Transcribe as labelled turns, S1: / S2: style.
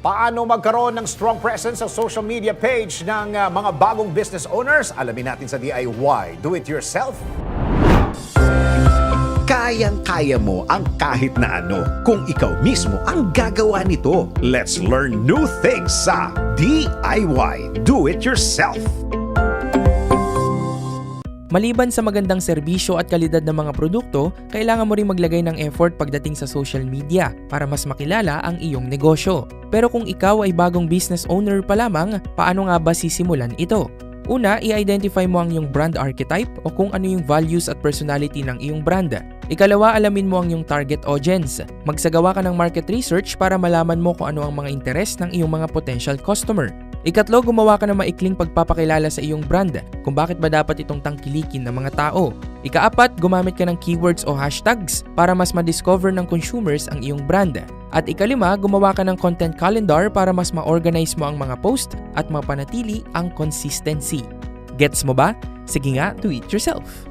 S1: Paano magkaroon ng strong presence sa social media page ng uh, mga bagong business owners? Alamin natin sa DIY. Do it yourself.
S2: Kayang-kaya mo ang kahit na ano kung ikaw mismo ang gagawa nito. Let's learn new things sa DIY. Do it yourself.
S3: Maliban sa magandang serbisyo at kalidad ng mga produkto, kailangan mo ring maglagay ng effort pagdating sa social media para mas makilala ang iyong negosyo. Pero kung ikaw ay bagong business owner pa lamang, paano nga ba sisimulan ito? Una, i-identify mo ang iyong brand archetype o kung ano yung values at personality ng iyong brand. Ikalawa, alamin mo ang iyong target audience. Magsagawa ka ng market research para malaman mo kung ano ang mga interes ng iyong mga potential customer. Ikatlo, gumawa ka ng maikling pagpapakilala sa iyong brand kung bakit ba dapat itong tangkilikin ng mga tao. Ikaapat, gumamit ka ng keywords o hashtags para mas ma-discover ng consumers ang iyong brand. At ikalima, gumawa ka ng content calendar para mas ma-organize mo ang mga post at mapanatili ang consistency. Gets mo ba? Sige nga, do it yourself!